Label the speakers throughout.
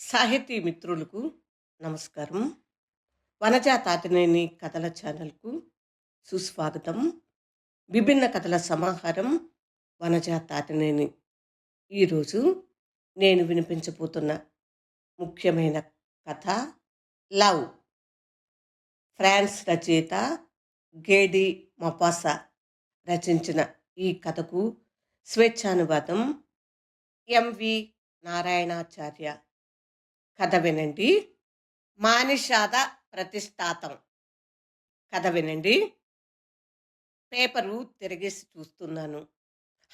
Speaker 1: సాహితీ మిత్రులకు నమస్కారం. వనజా తాతినేని కథల ఛానల్కు సుస్వాగతం. విభిన్న కథల సమాహారం వనజా తాతినేని. ఈరోజు నేను వినిపించబోతున్న ముఖ్యమైన కథ లవ్. ఫ్రాన్స్ రచయిత గేడి మొపాసా రచించిన ఈ కథకు స్వేచ్ఛానువాదం ఎంవి నారాయణాచార్య. కథ వినండి. మానిషాద ప్రతిష్టాతం. కథ వినండి. పేపరు తిరిగేసి చూస్తున్నాను.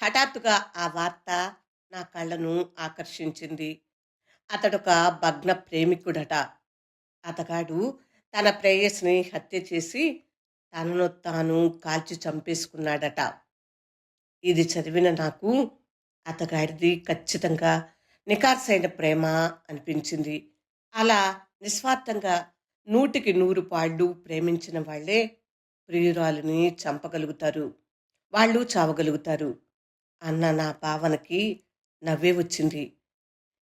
Speaker 1: హఠాత్తుగా ఆ వార్త నా కళ్ళను ఆకర్షించింది. అతడొక భగ్న ప్రేమికుడట. అతగాడు తన ప్రేయస్ని హత్య చేసి తనను తాను కాల్చి చంపేసుకున్నాడట. ఇది చదివిన నాకు అతగాడిది ఖచ్చితంగా నికార్సైన ప్రేమ అనిపించింది. అలా నిస్వార్థంగా నూటికి నూరు పాళ్ళు ప్రేమించిన వాళ్ళే ప్రియురాలిని చంపగలుగుతారు. వాళ్ళు చావగలుగుతారు అన్న నా భావనకి నవ్వే వచ్చింది.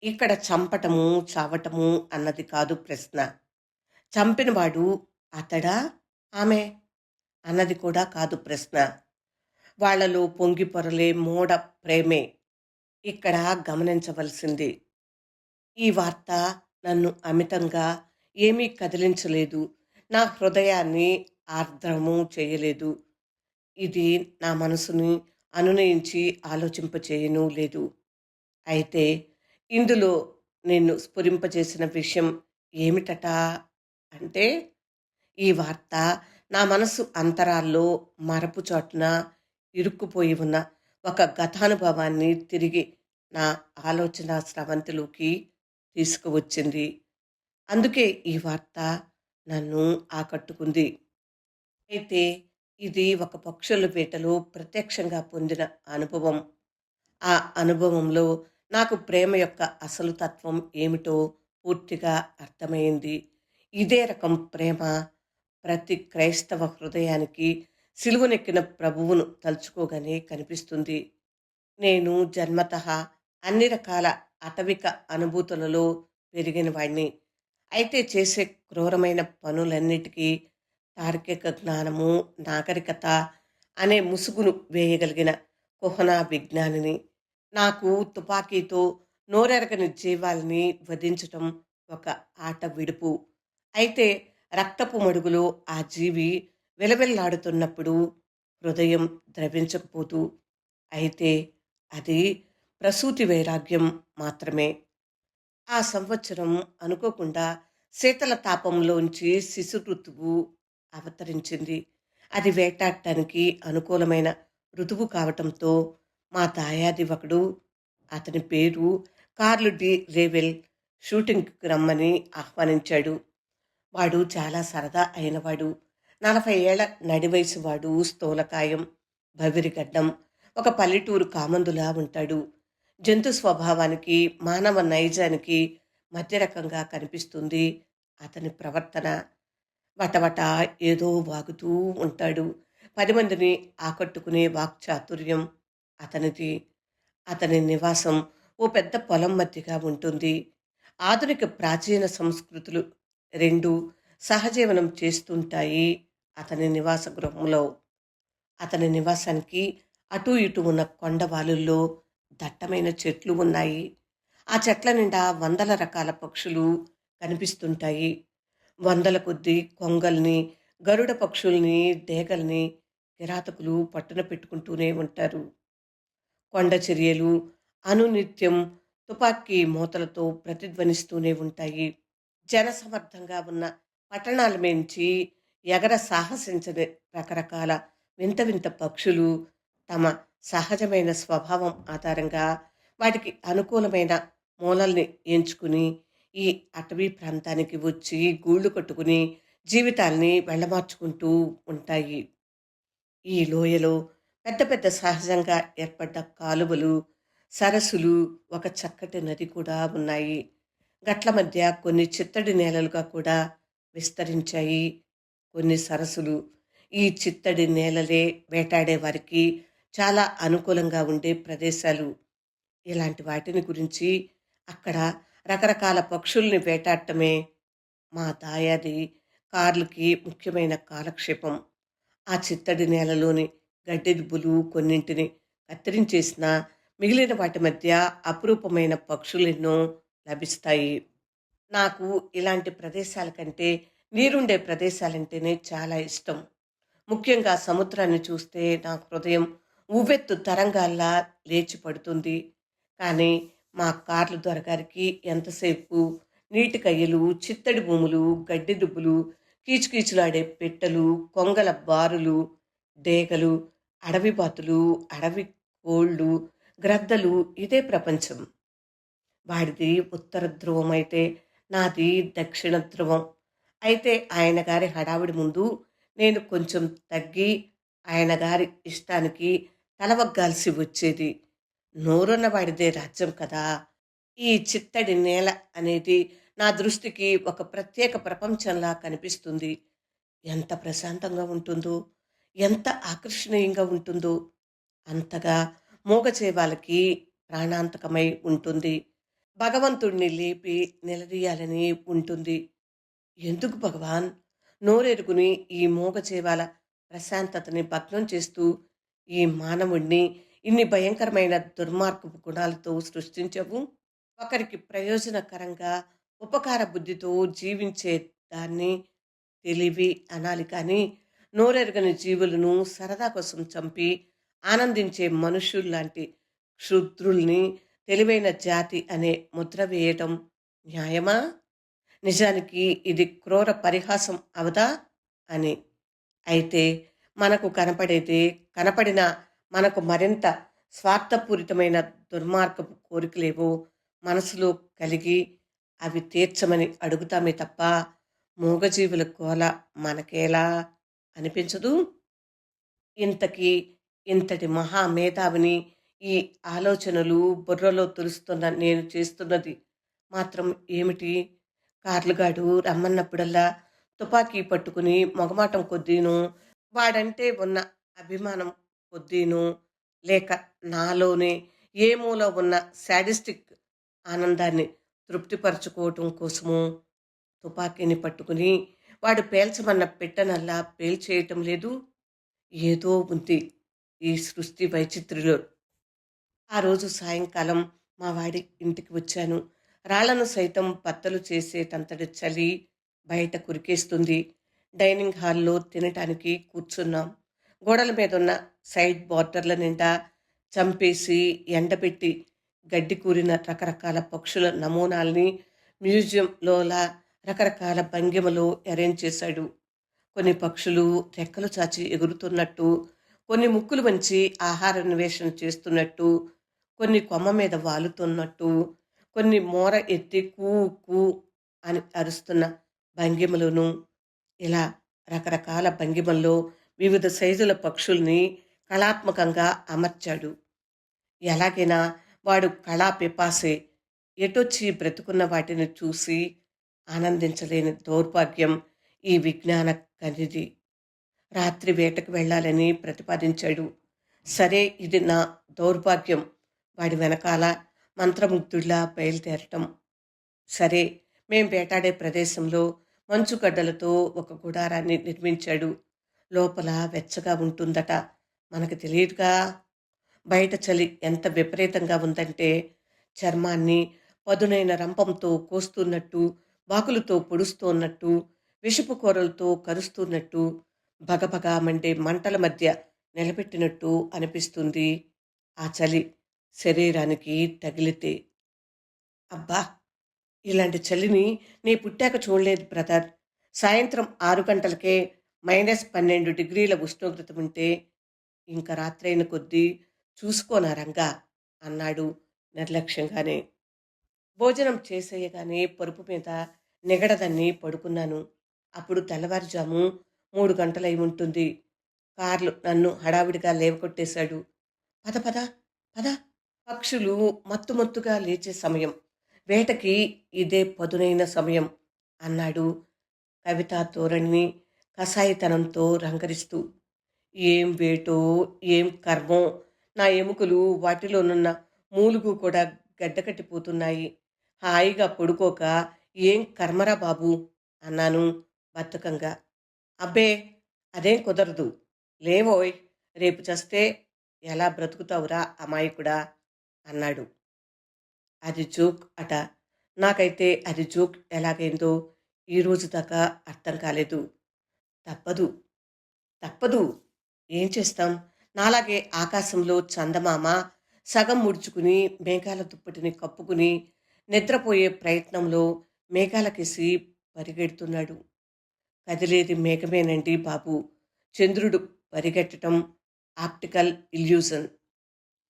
Speaker 1: ఇక్కడ చంపటము చావటము అన్నది కాదు ప్రశ్న. చంపినవాడు అతడా? ఆమె? అన్నది కూడా కాదు ప్రశ్న. వాళ్ళలో పొంగి పొరలే మోడ ప్రేమే. ఇక్కడ గమనించవలసింది. ఈ వార్త నన్ను అమితంగా ఏమీ కదిలించలేదు. నా హృదయాన్ని ఆర్ద్రము చేయలేదు. ఇది నా మనసుని అనునయించి ఆలోచింపచేయను లేదు. అయితే ఇందులో నేను స్ఫురింపజేసిన విషయం ఏమిటట అంటే ఈ వార్త నా మనసు అంతరాల్లో మరపు చోటున ఇరుక్కుపోయి ఉన్న ఒక గతానుభవాన్ని తిరిగి నా ఆలోచన స్రవంతిలోకి తీసుకువచ్చింది. అందుకే ఈ వార్త నన్ను ఆకట్టుకుంది. అయితే ఇది ఒక పక్షుల వేటలో ప్రత్యక్షంగా పొందిన అనుభవం. ఆ అనుభవంలో నాకు ప్రేమ యొక్క అసలు తత్వం ఏమిటో పూర్తిగా అర్థమైంది. ఇదే రకం ప్రేమ ప్రతి క్రైస్తవ హృదయానికి సిలువనెక్కిన ప్రభువును తలుచుకోగానే కనిపిస్తుంది. నేను జన్మత అన్ని రకాల అటవిక అనుభూతులలో పెరిగిన వాడిని అయితే చేసే క్రూరమైన పనులన్నిటికీ తార్కిక జ్ఞానము నాగరికత అనే ముసుగును వేయగలిగిన కుహనా విజ్ఞానిని నాకు తుపాకీతో నోరెరగని జీవాల్ని వధించటం ఒక ఆట విడుపు. అయితే రక్తపు మడుగులో ఆ జీవి వెలవెల్లాడుతున్నప్పుడు హృదయం ద్రవించకపోతూ అయితే అది ప్రసూతి వైరాగ్యం మాత్రమే. ఆ సంవత్సరం అనుకోకుండా శీతల తాపంలోంచి శిశు ఋతువు అవతరించింది. అది వేటాడటానికి అనుకూలమైన ఋతువు కావటంతో మా దాయాది ఒకడు అతని పేరు కార్లు డి రేవెల్ షూటింగ్కి రమ్మని ఆహ్వానించాడు. వాడు చాలా సరదా అయినవాడు. నలభై ఏళ్ళ నడివయసువాడు స్థూలకాయం భవిరిగడ్డం ఒక పల్లెటూరు కామందులా ఉంటాడు. జంతు స్వభావానికి మానవ నైజానికి మధ్య రకంగా కనిపిస్తుంది అతని ప్రవర్తన. వటవట ఏదో వాగుతూ ఉంటాడు. పది మందిని ఆకట్టుకునే వాక్చాతుర్యం అతనిది. అతని నివాసం ఓ పెద్ద పొలం మధ్యగా ఉంటుంది. ఆధునిక ప్రాచీన సంస్కృతులు రెండు సహజీవనం చేస్తుంటాయి. అతని నివాస గృహంలో అతని నివాసానికి అటు ఇటు ఉన్న కొండవాలుల్లో దట్టమైన చెట్లు ఉన్నాయి. ఆ చెట్ల నిండా వందల రకాల పక్షులు కనిపిస్తుంటాయి. వందల కొద్దీ కొంగల్ని గరుడ పక్షుల్ని డేగల్ని కిరాతకులు పట్టున పెట్టుకుంటూనే ఉంటారు. కొండ చర్యలు అనునిత్యం తుపాకీ మూతలతో ప్రతిధ్వనిస్తూనే ఉంటాయి. జనసమర్థంగా ఉన్న పట్టణాల మించి ఎగర సాహసించని రకరకాల వింత వింత పక్షులు తమ సహజమైన స్వభావం ఆధారంగా వాటికి అనుకూలమైన మూలల్ని ఎంచుకుని ఈ అటవీ ప్రాంతానికి వచ్చి గూళ్ళు కట్టుకుని జీవితాల్ని వెళ్ళమార్చుకుంటూ ఉంటాయి. ఈ లోయలో పెద్ద పెద్ద సహజంగా ఏర్పడ్డ కాలువలు సరస్సులు ఒక చక్కటి నది కూడా ఉన్నాయి. గట్ల మధ్య కొన్ని చిత్తడి నేలలుగా కూడా విస్తరించాయి. కొన్ని సరస్సులు ఈ చిత్తడి నేలలే వేటాడే వారికి చాలా అనుకూలంగా ఉండే ప్రదేశాలు. ఇలాంటి వాటిని గురించి అక్కడ రకరకాల పక్షుల్ని వేటాడటమే మా దాయాది కార్లకి ముఖ్యమైన కాలక్షేపం. ఆ చిత్తడి నేలలోని గడ్డి కొన్నింటిని కత్తిరించేసిన మిగిలిన వాటి మధ్య అపురూపమైన పక్షులెన్నో లభిస్తాయి. నాకు ఇలాంటి ప్రదేశాల కంటే నీరుండే ప్రదేశాలంటేనే చాలా ఇష్టం. ముఖ్యంగా సముద్రాన్ని చూస్తే నా హృదయం ఉవ్వెత్తు తరంగాల్లా లేచి పడుతుంది. కానీ మా కార్లు దొరగారికి ఎంతసేపు నీటి కయ్యలు చిత్తడి భూములు గడ్డి దుబ్బులు కీచుకీచులాడే పెట్టెలు కొంగల బారులు డేగలు అడవి బాతులు అడవి కోళ్ళు గ్రద్దలు ఇదే ప్రపంచం. వాడిది ఉత్తర ధ్రువం అయితే నాది దక్షిణ ధ్రువం. అయితే ఆయన గారి హడావిడి ముందు నేను కొంచెం తగ్గి ఆయన గారి ఇష్టానికి తలవగ్గాల్సి వచ్చేది. నోరున్న వాడిదే రాజ్యం కదా. ఈ చిత్తడి నేల అనేది నా దృష్టికి ఒక ప్రత్యేక ప్రపంచంలా కనిపిస్తుంది. ఎంత ప్రశాంతంగా ఉంటుందో ఎంత ఆకర్షణీయంగా ఉంటుందో అంతగా మూగచేవాలకి ప్రాణాంతకమై ఉంటుంది. భగవంతుణ్ణి లేపి నిలదీయాలని ఉంటుంది. ఎందుకు భగవాన్? నోరెరుగుని ఈ మూగచేవాల ప్రశాంతతని భగ్నం చేస్తూ ఈ మానవుణ్ణి ఇన్ని భయంకరమైన దుర్మార్గపు గుణాలతో సృష్టించవు. ఒకరికి ప్రయోజనకరంగా ఉపకార బుద్ధితో జీవించే దాన్ని తెలివి అనాలి కానీ నోరెరగని జీవులను సరదా కోసం చంపి ఆనందించే మనుషుల్లాంటి క్షుద్రుల్ని తెలివైన జాతి అనే ముద్ర వేయటం న్యాయమా? నిజానికి ఇది క్రూర పరిహాసం అవదా అని. అయితే మనకు కనపడేది కనపడిన మనకు మరింత స్వార్థపూరితమైన దుర్మార్గపు కోరికలేవో మనసులో కలిగి అవి తీర్చమని అడుగుతామే తప్ప మూగజీవుల కోల మనకేలా అనిపించదు? ఇంతకీ ఇంతటి మహామేధావిని ఈ ఆలోచనలు బుర్రలో తులుస్తున్న నేను చేస్తున్నది మాత్రం ఏమిటి? కార్లుగాడు రమ్మన్నప్పుడల్లా తుపాకీ పట్టుకుని మొగమాటం కొద్దీను వాడంటే ఉన్న అభిమానం కొద్దీను లేక నాలోనే ఏ మూల ఉన్న శాడిస్టిక్ ఆనందాన్ని తృప్తిపరచుకోవటం కోసము తుపాకీని పట్టుకుని వాడు పేల్చమన్న పెట్టనల్లా పేల్చేయటం లేదు. ఏదో ఉంది ఈ సృష్టి వైచిత్రిలో ఆ రోజు సాయంకాలం మా వాడి ఇంటికి వచ్చాను. రాళ్ళను సైతం బత్తలు చేసేటంతటి చలి బయట కురికేస్తుంది. డైనింగ్ హాల్లో తినటానికి కూర్చున్నాం. గోడల మీద ఉన్న సైడ్ బార్డర్ల నిండా చంపేసి ఎండబెట్టి గడ్డి కూరిన రకరకాల పక్షుల నమూనాల్ని మ్యూజియంలోలా రకరకాల భంగిమలో అరేంజ్ చేశాడు. కొన్ని పక్షులు రెక్కలు చాచి ఎగురుతున్నట్టు కొన్ని ముక్కులు వంచి ఆహార అన్వేషణ చేస్తున్నట్టు కొన్ని కొమ్మ మీద వాలుతున్నట్టు కొన్ని మోర ఎత్తి కూ కూ అని అరుస్తున్న భంగిమలను ఇలా రకరకాల భంగిమల్లో వివిధ సైజుల పక్షుల్ని కళాత్మకంగా అమర్చాడు. ఎలాగైనా వాడు కళా పిపాసే ఎటొచ్చి బ్రతుకున్న వాటిని చూసి ఆనందించలేని దౌర్భాగ్యం ఈ విజ్ఞాన కనిది రాత్రి వేటకు వెళ్ళాలని ప్రతిపాదించాడు. సరే ఇది నా దౌర్భాగ్యం. వాడి వెనకాల మంత్రముగ్ధుడిలా బయలుదేరటం. సరే మేం వేటాడే ప్రదేశంలో మంచుగడ్డలతో ఒక గుడారాన్ని నిర్మించాడు. లోపల వెచ్చగా ఉంటుందట. మనకు తెలియదుగా. బయట చలి ఎంత విపరీతంగా ఉందంటే చర్మాన్ని పదునైన రంపంతో కోస్తున్నట్టు బాకులతో పొడుస్తున్నట్టు విషపు కూరలతో కరుస్తున్నట్టు భగభగా మండే మంటల మధ్య నిలబెట్టినట్టు అనిపిస్తుంది ఆ చలి. శరీరానికి తగిలితే అబ్బా! ఇలాంటి చలిని నీ పుట్టాక చూడలేదు బ్రదర్. సాయంత్రం ఆరు గంటలకే మైనస్ పన్నెండు డిగ్రీల ఉష్ణోగ్రత ఉంటే ఇంకా రాత్రైన కొద్దీ చూసుకోనా రంగా అన్నాడు నిర్లక్ష్యంగానే. భోజనం చేసేయగానే పరుపు మీద నిగడదన్ని పడుకున్నాను. అప్పుడు తెల్లవారుజాము మూడు గంటలై ఉంటుంది. కార్లు నన్ను హడావిడిగా లేవకొట్టేశాడు పద పద పద. పక్షులు మత్తుమత్తుగా లేచే సమయం. వేటకి ఇదే పదునైన సమయం అన్నాడు కవితా ధోరణిని కషాయితనంతో రంగరిస్తూ ఏం వేటో ఏం కర్మో నా ఎముకలు వాటిలోనున్న మూలుగు కూడా గడ్డకట్టిపోతున్నాయి. హాయిగా పడుకోక ఏం కర్మరా బాబు? అన్నాను బద్ధకంగా. అబ్బే అదేం కుదరదు. లేవోయ్ రేపు చస్తే ఎలా బ్రతుకుతావురా అమాయకుడా? అన్నాడు. అది జోక్ అట. నాకైతే అది జోక్ ఎలాగైందో ఈ రోజు దాకా అర్థం కాలేదు. తప్పదు. తప్పదు. ఏం చేస్తాం? నాలాగే ఆకాశంలో చందమామ సగం ముడుచుకుని మేఘాల దుప్పటిని కప్పుకుని నిద్రపోయే ప్రయత్నంలో మేఘాలకేసి పరిగెడుతున్నాడు. కదిలేది మేఘమేనండి బాబు. చంద్రుడు పరిగెట్టడం ఆప్టికల్ ఇల్యూజన్.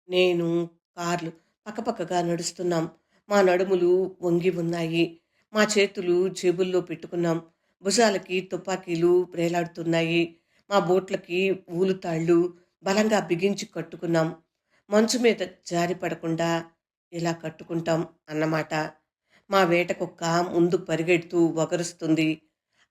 Speaker 1: నేను కార్లు పక్కపక్కగా నడుస్తున్నాం. మా నడుములు వంగి ఉన్నాయి. మా చేతులు జేబుల్లో పెట్టుకున్నాం. భుజాలకి తుపాకీలు ప్రేలాడుతున్నాయి మా బోట్లకి ఊలుతాళ్ళు బలంగా బిగించి కట్టుకున్నాం. మంచు మీద జారి పడకుండా ఇలా కట్టుకుంటాం అన్నమాట. మా వేటకుక్క ముందు పరిగెడుతూ వగరుస్తుంది.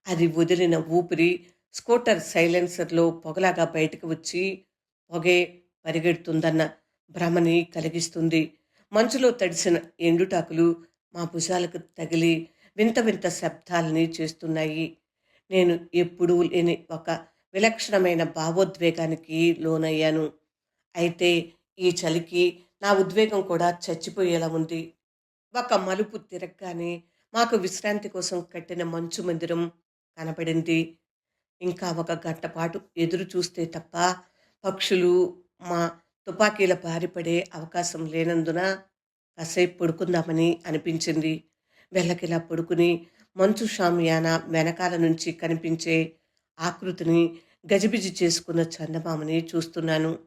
Speaker 1: అది వదిలిన ఊపిరి స్కూటర్ సైలెన్సర్లో పొగలాగా బయటకు వచ్చి పొగే పరిగెడుతుందన్న భ్రమని కలిగిస్తుంది. మంచులో తడిసిన ఎండుటాకులు మా భుజాలకు తగిలి వింత వింత శబ్దాలని చేస్తున్నాయి. నేను ఎప్పుడూ లేని ఒక విలక్షణమైన భావోద్వేగానికి లోనయ్యాను. అయితే ఈ చలికి నా ఉద్వేగం కూడా చచ్చిపోయేలా ఉంది. ఒక మలుపు తిరగగానే మాకు విశ్రాంతి కోసం కట్టిన మంచు మందిరం కనపడింది. ఇంకా ఒక గంట పాటు ఎదురు చూస్తే తప్ప పక్షులు మా తుపాకీల పారిపడే అవకాశం లేనందున కాసేపు పడుకుందామని అనిపించింది. వెళ్ళకిలా పడుకుని మంచు షామియాన వెనకాల నుంచి కనిపించే ఆకృతిని గజిబిజి చేసుకున్న చందమామని చూస్తున్నాను.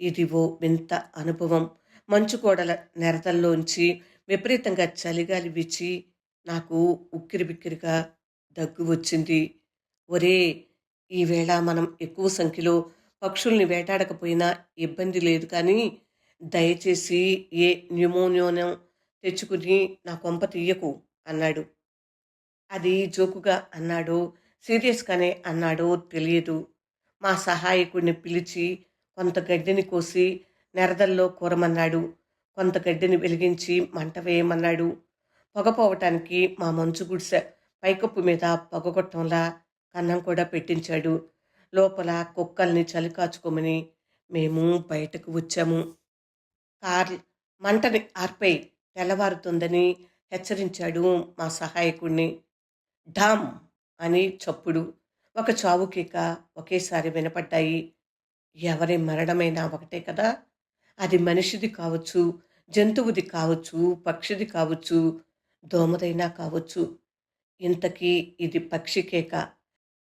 Speaker 1: ఇది ఓ వింత అనుభవం. మంచు కోడల నెరతల్లోంచి విపరీతంగా చలిగాలి విచ్చి నాకు ఉక్కిరి బిక్కిరిగా దగ్గు వచ్చింది. ఒరే ఈవేళ మనం ఎక్కువ సంఖ్యలో పక్షుల్ని వేటాడకపోయినా ఇబ్బంది లేదు. కానీ దయచేసి ఏ న్యూమోనియోనం తెచ్చుకుని నా కొంప తీయకు అన్నాడు. అది జోకుగా అన్నాడు సీరియస్గానే అన్నాడో తెలియదు. మా సహాయకుడిని పిలిచి కొంత గడ్డిని కోసి నెరదల్లో కూరమన్నాడు. కొంత గడ్డిని వెలిగించి మంట వేయమన్నాడు. పొగపోవటానికి మా మంచు గుడిసె పైకప్పు మీద పొగగొట్టంలా కన్నం కూడా పెట్టించాడు. లోపల కుక్కల్ని చలి కాచుకోమని మేము బయటకు వచ్చాము. కార్ మంటని ఆర్పై తెల్లవారుతుందని హెచ్చరించాడు మా సహాయకుడిని ఢామ్ అని చప్పుడు. ఒక చావు కేక ఒకేసారి వినపడ్డాయి. ఎవరి మరణమైనా ఒకటే కదా? అది మనిషిది కావచ్చు జంతువుది కావచ్చు పక్షిది కావచ్చు దోమదైనా కావచ్చు. ఇంతకీ ఇది పక్షి కేక.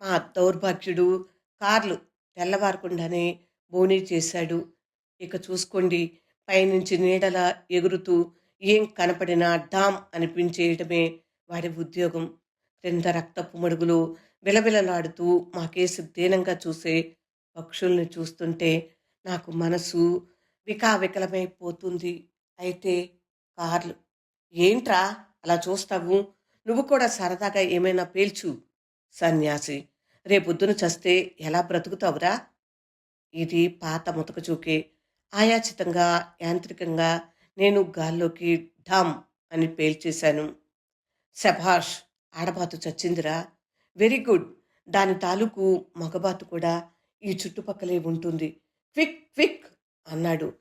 Speaker 1: మా దౌర్భాగ్యుడు కార్లు తెల్లవారకుండానే బోనీ చేశాడు. ఇక చూసుకోండి పైనుంచి నీడలా ఎగురుతూ ఏం కనపడినా డామ్ అనిపించేయడమే వాడి ఉద్యోగం. క్రింద రక్తపు మడుగులు విలవిలలాడుతూ మాకేసి దీనంగా చూసే పక్షుల్ని చూస్తుంటే నాకు మనసు వికావికలమైపోతుంది. అయితే కార్లు ఏంట్రా అలా చూస్తావు? నువ్వు కూడా సరదాగా ఏమైనా పేల్చు సన్యాసి. రేపొద్దున చస్తే ఎలా బ్రతుకుతావురా? ఇది పాత ముతక చూకే ఆయాచితంగా యాంత్రికంగా నేను గాల్లోకి ఢామ్ అని పేల్చేశాను. శభాష్ ఆడబాతు చచ్చిందిరా. Very good. దాని తాలూకు మగబాతు కూడా ఈ చుట్టుపక్కలే ఉంటుంది. క్విక్ క్విక్ అన్నాడు.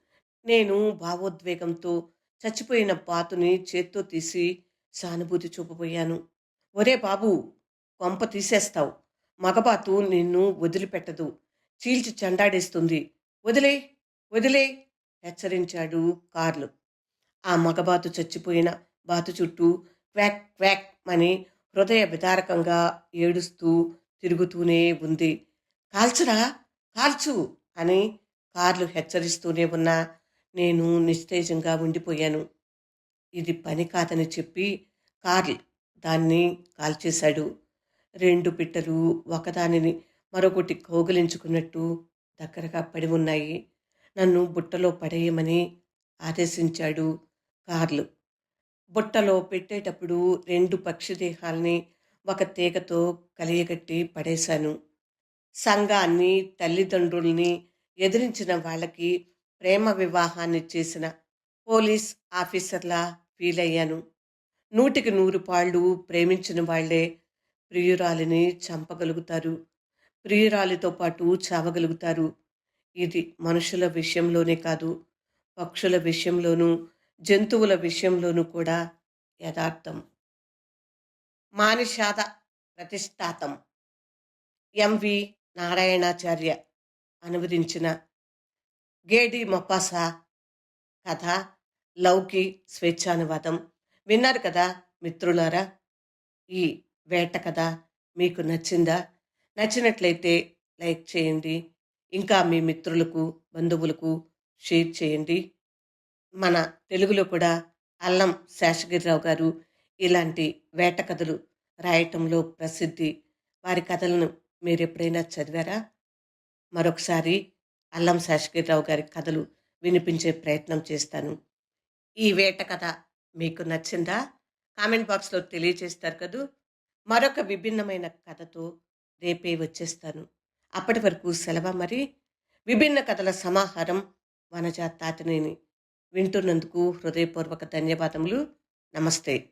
Speaker 1: నేను భావోద్వేగంతో చచ్చిపోయిన బాతుని చేత్తో తీసి సానుభూతి చూపబోయాను. ఒరే బాబు కొంప తీసేస్తావు. మగబాతు నిన్ను వదిలిపెట్టదు. చీల్చి చెండాడేస్తుంది. వదిలే వదిలే హెచ్చరించాడు కార్లు. ఆ మగబాతు చచ్చిపోయిన బాతు చుట్టూ క్వాక్ క్వాక్ అని హృదయ విదారకంగా ఏడుస్తూ తిరుగుతూనే ఉంది. కాల్చురా కాల్చు అని కార్లు హెచ్చరిస్తూనే ఉన్నా నేను నిస్తేజంగా ఉండిపోయాను. ఇది పని కాదని చెప్పి కార్ల్ దాన్ని కాల్చేశాడు. రెండు పిట్టలు ఒకదానిని మరొకటి కౌగిలించుకున్నట్టు దగ్గరగా పడి ఉన్నాయి. నన్ను బుట్టలో పడేయమని ఆదేశించాడు కార్లు. బుట్టలో పెట్టేటప్పుడు రెండు పక్షి దేహాల్ని ఒక తీగతో కలియగట్టి పడేశాను. సంఘాన్ని తల్లిదండ్రుల్ని ఎదిరించిన వాళ్ళకి ప్రేమ వివాహాన్ని చేసిన పోలీస్ ఆఫీసర్లా ఫీల్ అయ్యాను నూటికి నూరు పాళ్ళు ప్రేమించిన వాళ్ళే ప్రియురాలిని చంపగలుగుతారు. ప్రియురాలితో పాటు చావగలుగుతారు. ఇది మనుషుల విషయంలోనే కాదు పక్షుల విషయంలోనూ జంతువుల విషయంలోనూ కూడా యథార్థం. మానిషాద ప్రతిష్టాతం. ఎంవి నారాయణాచార్య అనువదించిన గేడి మొపాసా కథ లౌకి స్వేచ్ఛానువాదం. విన్నారు కదా మిత్రులారా ఈ వేట కదా! మీకు నచ్చిందా? నచ్చినట్లయితే లైక్ చేయండి. ఇంకా మీ మిత్రులకు బంధువులకు షేర్ చేయండి. మన తెలుగులో కూడా అల్లం శేషగిరిరావు గారు ఇలాంటి వేట కథలు రాయటంలో ప్రసిద్ధి. వారి కథలను మీరు ఎప్పుడైనా చదివారా? మరొకసారి అల్లం శేషగిరిరావు గారి కథలు వినిపించే ప్రయత్నం చేస్తాను. ఈ వేట కథ మీకు నచ్చిందా? కామెంట్ బాక్స్లో తెలియజేస్తారు కదూ! మరొక విభిన్నమైన కథతో రేపే వచ్చేస్తాను. అప్పటి వరకు సెలవు మరి? విభిన్న కథల సమాహారం వనజా తాతినేని వింటున్నందుకు హృదయపూర్వక ధన్యవాదములు. నమస్తే.